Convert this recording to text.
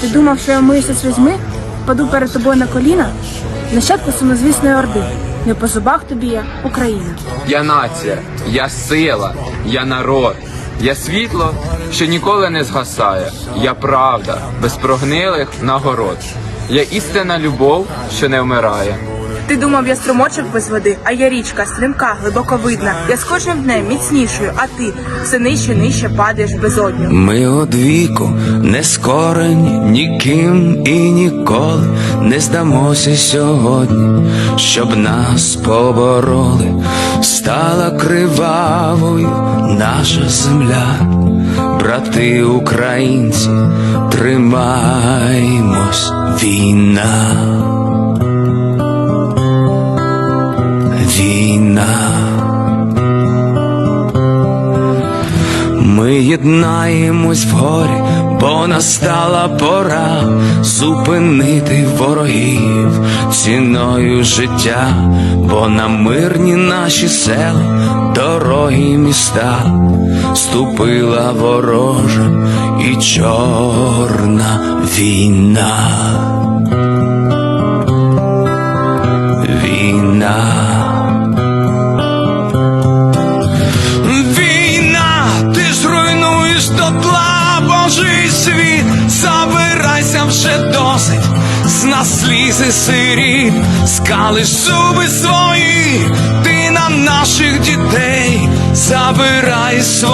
Ти думав, що я миюся слізьми, паду перед тобою на коліна? Нащадку сумнозвісної орди. Не по зубах тобі я, Україна. Я нація, я сила, я народ, я світло, що ніколи не згасає. Я правда, без прогнилих нагород. Я істинна любов, що не вмирає. Ти думав, я струмочок без води, а я річка, стрімка, глибоковидна. Я з кожним днем міцнішою, а ти все нижче, нижче падаєш безодню. Ми одвіку не скорені ніким і ніколи не здамося сьогодні, щоб нас побороли, стала кривавою наша земля, брати українці, тримаймось Ми єднаємось в горі, бо настала пора зупинити ворогів ціною життя, бо на мирні наші села, дороги міста ступила ворожа і чорна. Війна. Дотла Божий світ, забирайся вже досить, з нас слізи сирі, скалиш зуби свої, ти на наших дітей забирай свої.